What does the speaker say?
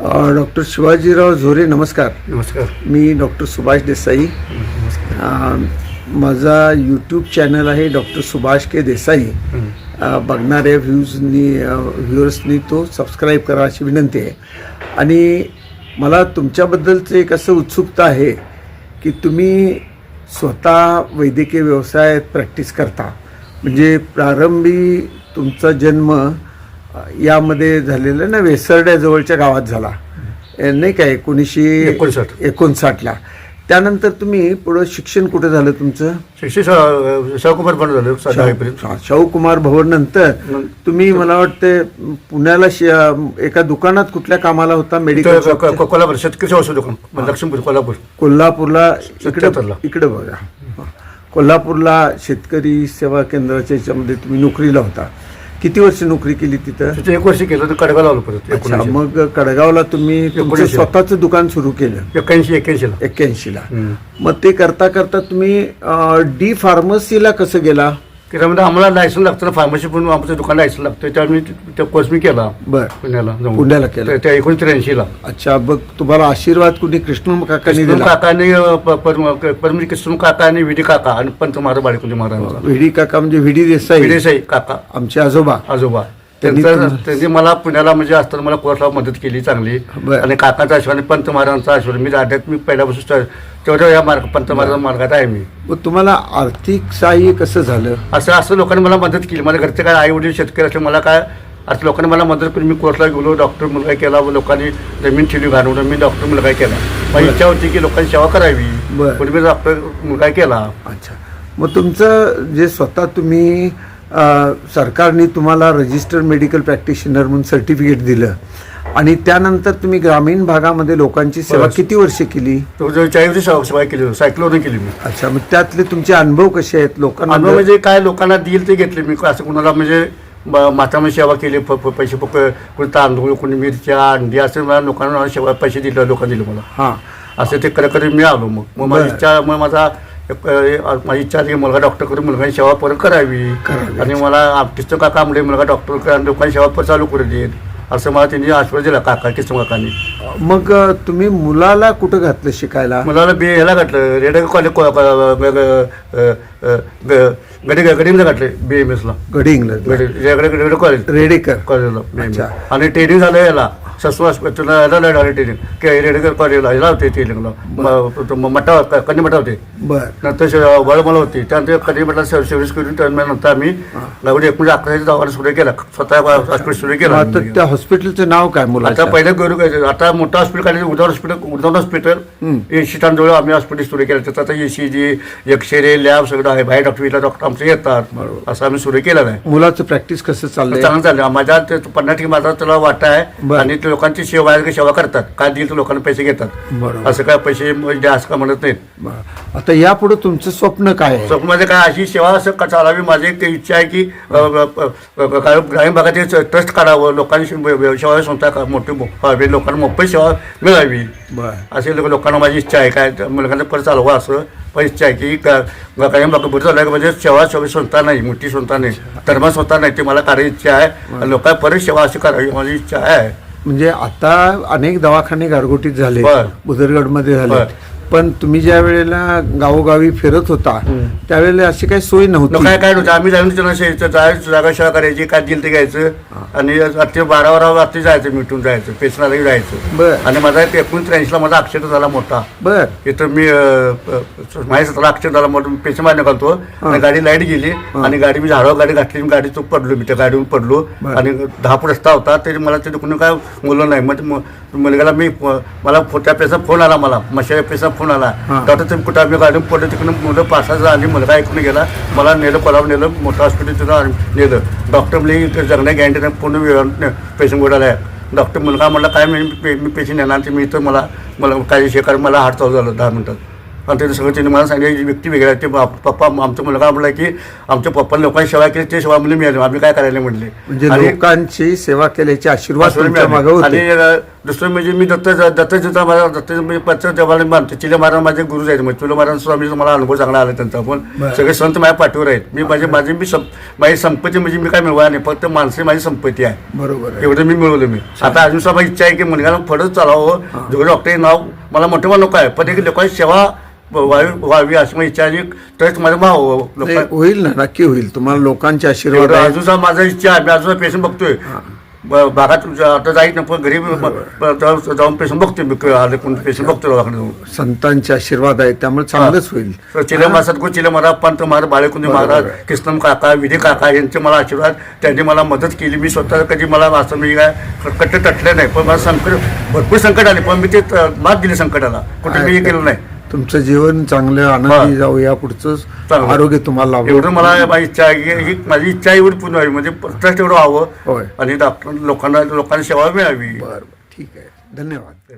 Doctor Shivajirao Zore नमस्कार. नमस्कार. मी डॉक्टर सुभाष देसाई. माझा यूट्यूब चॅनल आहे डॉक्टर सुभाष के देसाई. बघणाऱ्या व्ह्यूजनी व्ह्युअर्सनी तो सबस्क्राईब करा अशी विनंती आहे. आणि मला तुमच्याबद्दलचं एक असं उत्सुकता आहे की तुम्ही स्वतः वैद्यकीय व्यवसायात प्रॅक्टिस करता. म्हणजे प्रारंभी तुमचा जन्म यामध्ये झालेला ना वेसर्ड्याजवळच्या गावात झाला. नाही का एकोणीसशे एकोणसाठ. एकोणसाठला. त्यानंतर तुम्ही पुढं शिक्षण कुठे झालं तुमचं? शिक्षण शाहकुमार पण झालं साधा होईपर्यंत शा- शाहू कुमार भवन नंतर तुम्ही मला वाटतं पुण्याला एका दुकानात कुठल्या कामाला होता? मेडिकल कोल्हापूर शेतकरी औषध दुकान लक्ष्मीपूर कोल्हापूर. कोल्हापूरला इकडे. इकडे बघा. कोल्हापूरला शेतकरी सेवा केंद्राच्या याच्यामध्ये तुम्ही नोकरीला होता. किती वर्ष नोकरी केली तिथं? तिथे एक वर्ष केलं तर कडगाव लावलं परत अच्छा एकोणीसशे मग कडगावला तुम्ही तुमचं एकोणीसशे. स्वतःचं दुकान सुरू केलं? एक्क्याऐंशी एक्क्याऐंशीला. एक्क्याऐंशीला. हम्म. मग ते करता करता तुम्ही डी फार्मसीला कसं गेला? की त्यामध्ये आम्हाला लायसन लागतं ना फार्मसी पण आमचं दुकान लायसन लागतं त्यामुळे मी त्या कोर्स मी केला. बर. पुण्याला जाऊन. पुण्याला केला. त्या- त्या एकोणीसशे त्र्याऐंशीला अच्छा बघ तुम्हाला आशीर्वाद कुणी? कृष्ण काकांनी कृष्ण दिला. काकाने परमी कृष्ण काका आणि विडी काका आणि पंत महाराज बाळकुली महाराज व्हिडी काका म्हणजे व्हिडी देसाई. विडेसाई काका. आमचे आजोबा. आजोबा. त्यांनी त्यांचं तुम- त्यांनी मला पुण्याला म्हणजे असताना मला कोर्सला मदत केली चांगली. बरं. आणि काकांचा आशीर्वाद आणि पंत महाराजांचा आशीर्वाद. मी आध्यात्मिक पहिल्यापासून तेवढ्या या मार्ग पंत महाराज मार्गात आहे मी. मग तुम्हाला आर्थिक सहाय्य कसं झालं? असं असं लोकांनी मला मदत केली. माझ्या घरचे काय आई वडील शेतकरी असले मला काय असं लोकांनी मला मदत करून मी कोर्सला गेलो डॉक्टर मुलगा केला व लोकांनी जमीन ठेवली घालून मी डॉक्टर मुलगा केला. माझी इच्छा होती की लोकांची सेवा करावी. बरं. पण मी डॉक्टर मुलगा केला. अच्छा. मग तुमचं जे स्वतः तुम्ही सरकारने तुम्हाला रजिस्टर्ड मेडिकल प्रॅक्टिशनर म्हणून सर्टिफिकेट दिलं. आणि त्यानंतर तुम्ही ग्रामीण भागामध्ये लोकांची सेवा. किती वर्ष केली? सेवा केली सायकलवरून केली मी. अच्छा मग त्यातले तुमचे अनुभव कसे आहेत? लोकांना अनुभव म्हणजे काय लोकांना देईल ते घेतले मी. असं कोणाला म्हणजे मातामध्ये सेवा केली पैसे कोणी तांदूळ कोणी मिरच्या अंडी असं मला लोकांना सेवा पैसे दिले लोकांनी दिले मला. हां. असं ते करत करत मी आलो मग. मग माझी. इच्छा मग माझा माझी इच्छा आहे की मुलगा डॉक्टर करून मुलगाची सेवा परत करावी. आणि मला किस्त काका आमले मुलगा डॉक्टर करा आणि लोकांची सेवा परत चालू करू देईल असं मला त्यांनी आश्वास दिला काका किस्त काकांनी. मग तुम्ही मुलाला कुठं घातलं शिकायला? मला बी ह्याला घातलं रेड कॉलेज गडी गडीमध्ये घातलं बी एम एसला गडी इंग्लंड रेड कॉलेज. रेडेकर. कॉलेजला. आणि ट्रेनिंग झालं याला. नाही झालं ट्रेनिंग के रेडकर कॉलेजला याला होते ट्रेनिंगला मठा कन्नी मठा होते बर नंतर वळमला होती त्यानंतर कधी म्हटलं सर्व्हिस करून त्यानंतर आम्ही गावडी एकोणीशे अकराशे दवाखाना सुरू केला स्वतः हॉस्पिटल सुरू केलं आता. त्या हॉस्पिटलचं नाव काय आता मुलाचं पहिलं काय- आता मोठं हॉस्पिटल काढलं उदाहरण हॉस्पिटल उदाहरण हॉस्पिटल एशी जवळ आम्ही हॉस्पिटल सुरू केलं त्याचं आता एसी जी एक्सरे लॅब सगळं आहे बाहेर डॉक्टर डॉक्टर आमचे येतात असं आम्ही सुरू केलेलं आहे मुलाचं प्रॅक्टिस कसं चाललंय चांगलं चाललं माझ्या ते पन्नास टक्के माझा त्याला वाटा आहे. आणि ते लोकांची सेवा आहे सेवा करतात. काय देईल तर लोकांना पैसे घेतात. बरोबर. असं काय पैसे म्हणजे असं का म्हणत नाहीत. बरं. आता यापुढे तुमचं स्वप्न काय आहे? स्वप्नामध्ये काय? अशी सेवा असं का चालावी? माझी एक इच्छा आहे की अ, अ, अ, अ, ग्रा- ग्रामीण भागात ट्रस्ट काढावं. लोकांनी सेवा संस्था का- मोठी व्हावी. लोकांना मोफत सेवा मिळावी. बर. असे लोक लोकांना माझी इच्छा आहे. काय त्या मुलांना परत चालवा असं. पण इच्छा आहे की का- ग- काही भाग बरं झालं म्हणजे सेवा सेवा संस्था नाही. मोठी संस्था नाही. धर्म संस्था नाही. ती मला करायची इच्छा आहे. लोकांना परत सेवा अशी करावी. माझी इच्छा आहे. म्हणजे आता अनेक दवाखाने गारगोटीत झाले. बुदरगडमध्ये झाले. पण तुम्ही ज्या वेळेला गावोगावी फिरत होता त्यावेळेला अशी काही सोय नव्हती? काय काय नव्हतं. आम्ही जाऊन जायचं जागा सेवा करायची काय दिलं ते घ्यायचं आणि रात्री बारा बारा रात्री जायचं मिटून जायचं पेशनाला जायचं. बर. आणि माझा एक एकोणीस त्र्याऐंशीला माझा अक्षर झाला मोठा. बर. इथं मी माझ्या स्वतःला अक्षर झाला मोठा पेशंट मारण्या घालतो आणि गाडी लाइट गेली. आणि गाडी मी झाडावर गाडी घातली मी गाडी चूक पडलो मी त्या गाडीवर पडलो. आणि दहा फूट रस्ता होता तरी मला ते कोणी काय मुलं नाही. मग म- मुलग्याला मी मला त्या पेसा फोन आला मला मशाच्या पेसा फोन आला. डॉक्टर तुम्ही कुठं आम्ही गाडीवर पडलो तिकडून मुलं पाच सहा आली मुलगा ऐकून गेला. मला नेलं कोल्हापूर नेलं मोठं हॉस्पिटल तिथं आण- नेलं. डॉक्टर म्हणजे जगण्या गॅरंटी पूर्ण पेशंट आहे डॉक्टर मुलगा म्हणला काय मी मी पेशंट येणार ते मी इथं मला मला काही शेकार मला हार्ट चालू झालं दहा मिनटात आणि ते सगळं त्यांनी मला सांगितलं व्यक्ती वेगळ्या. ते पप्पा आमचा मुलगा म्हणला की आमच्या पप्पा लोकांनी सेवा केली ते सेवा मुली मिळाली आम्ही काय करायला म्हणले? म्हणजे आणि- लोकांची सेवा केल्याचे आशीर्वाद आणि दुसरं म्हणजे मी दत्त दत्त जिता महाराज दत्त मी पत्र देवाला मानतो चिले महाराज माझे गुरु आहेत. म्हणजे तुला महाराज स्वामी मला अनुभव चांगला आला त्यांचा. पण. सगळे संत माझ्या पाठीवर आहेत. मी माझे माझी मी सं- माझी संपत्ती म्हणजे मी काय मिळवा नाही. फक्त माणसे माझी संपत्ती आहे. बरोबर एवढं मी मिळवलं मी. आता अजून सुद्धा इच्छा आहे की मुलगाला पुढंच चालावं. जो डॉक्टर नाव मला मोठं मला नको आहे. पण एक लोकांची सेवा व्हावी व्हावी अशी माझी इच्छा आहे. तरच माझं भाव होईल ना. नक्की होईल. तुम्हाला लोकांचे आशीर्वाद. अजून माझा इच्छा आहे. मी अजून पेशंट बघतोय. भागात आता जाईत ना पण घरी जाऊन जाऊन पेशंट बघतोय मी आले कोण पेशंट दवाखान्यात जाऊन. संतांचे आशीर्वाद आहेत त्यामुळे चांगलंच होईल. चिले महाराज चिले महाराज पंत महाराज बाळेकुंदे महाराज आहे. कृष्णम काका विधी काका यांचे मला आशीर्वाद त्यांनी मला मदत केली. मी स्वतः कधी मला असं मी काय कट्टे तटले नाही पण मला संकट भरपूर संकट आले पण मी ते मात दिली संकटाला. कुठे मी केलं नाही. तुमचं जीवन चांगलं आनंदी. जाऊ या पुढचं चांगलं. आरोग्य तुम्हाला लाभो. एवढं मला माझी इच्छा आहे की ही माझी इच्छा एवढी पूर्ण व्हावी. म्हणजे प्रत्यक्ष एवढं व्हावं. होय. आणि डॉक्टर लोकांना लोकांना सेवा मिळावी. बरं बरं. ठीक आहे. धन्यवाद.